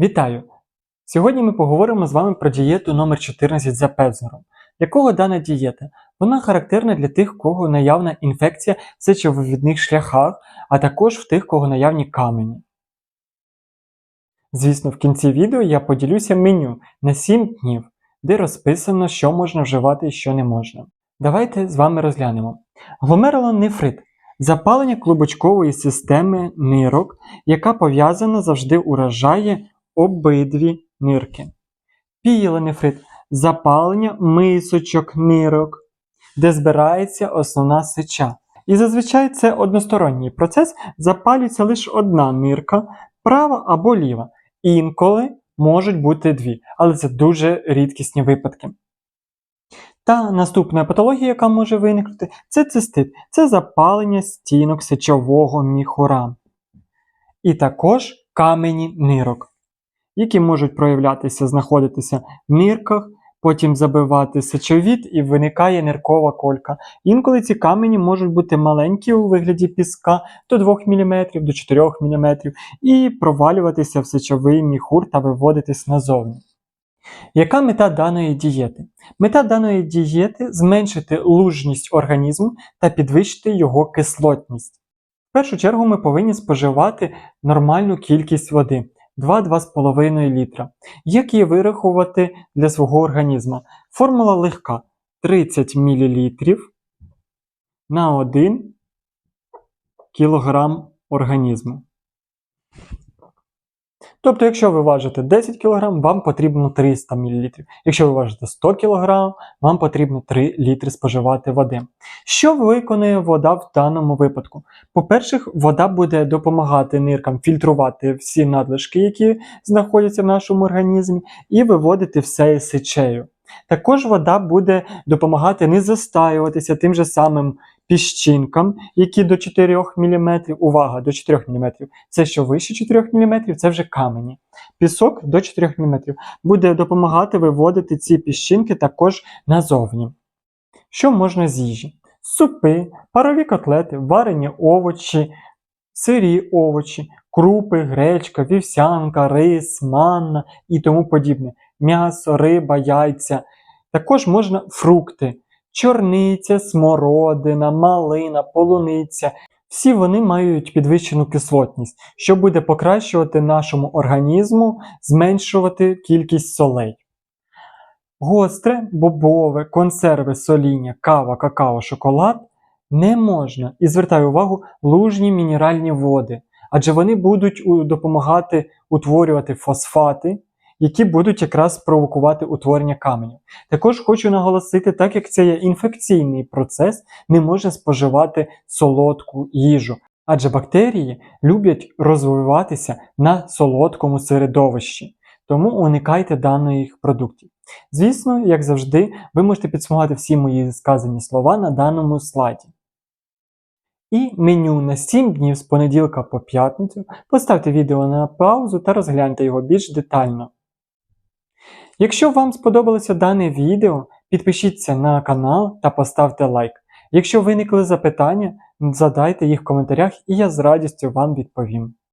Вітаю! Сьогодні ми поговоримо з вами про дієту номер 14 за Петзером. Для кого дана дієта? Вона характерна для тих, у кого наявна інфекція в сечовивідних шляхах, а також в тих, у кого наявні камені. Звісно, в кінці відео я поділюся меню на 7 днів, де розписано, що можна вживати і що не можна. Давайте з вами розглянемо. Гломерулонефрит – запалення клубочкової системи нирок, яка пов'язана завжди уражає обидві нирки. Пієлонефрит – запалення мисочок нирок, де збирається основна сеча. І зазвичай це односторонній процес, запалюється лише одна нирка, права або ліва. Інколи можуть бути дві, але це дуже рідкісні випадки. Та наступна патологія, яка може виникнути, це цистит, це запалення стінок сечового міхура. І також камені нирок, які можуть проявлятися, знаходитися в нирках, потім забивати сечовід і виникає ниркова колька. Інколи ці камені можуть бути маленькі у вигляді піска до 2 мм, до 4 мм, і провалюватися в сечовий міхур та виводитись назовні. Яка мета даної дієти? Мета даної дієти зменшити лужність організму та підвищити його кислотність. В першу чергу ми повинні споживати нормальну кількість води 2-2,5 літра. Як її вирахувати для свого організму? Формула легка 30 мл на 1 кг організму. Тобто, якщо ви важите 10 кг, вам потрібно 300 мл. Якщо ви важите 100 кг, вам потрібно 3 літри споживати води. Що виконує вода в даному випадку? По-перше, вода буде допомагати ниркам фільтрувати всі надлишки, які знаходяться в нашому організмі, і виводити все із сечею. Також вода буде допомагати не застаюватися тим же самим піщинкам, які до 4 мм, увага, до 4 мм. Це що вище 4 мм, це вже камені. Пісок до 4 мм буде допомагати виводити ці піщинки також назовні. Що можна з їжі? Супи, парові котлети, варені овочі, сирі овочі, крупи, гречка, вівсянка, рис, манна і тому подібне. М'ясо, риба, яйця. Також можна фрукти чорниця, смородина, малина, полуниця. Всі вони мають підвищену кислотність, що буде покращувати нашому організму, зменшувати кількість солей. Гостре, бобове, консерви, соління, кава, какао, шоколад не можна. І звертаю увагу лужні мінеральні води, адже вони будуть допомагати утворювати фосфати, які будуть якраз провокувати утворення каменю. Також хочу наголосити, так як це є інфекційний процес, не можна споживати солодку їжу, адже бактерії люблять розвиватися на солодкому середовищі. Тому уникайте даних продуктів. Звісно, як завжди, ви можете підсумувати всі мої сказані слова на даному слайді. І меню на 7 днів з понеділка по п'ятницю. Поставте відео на паузу та розгляньте його більш детально. Якщо вам сподобалося дане відео, підпишіться на канал та поставте лайк. Якщо виникли запитання, задайте їх в коментарях і я з радістю вам відповім.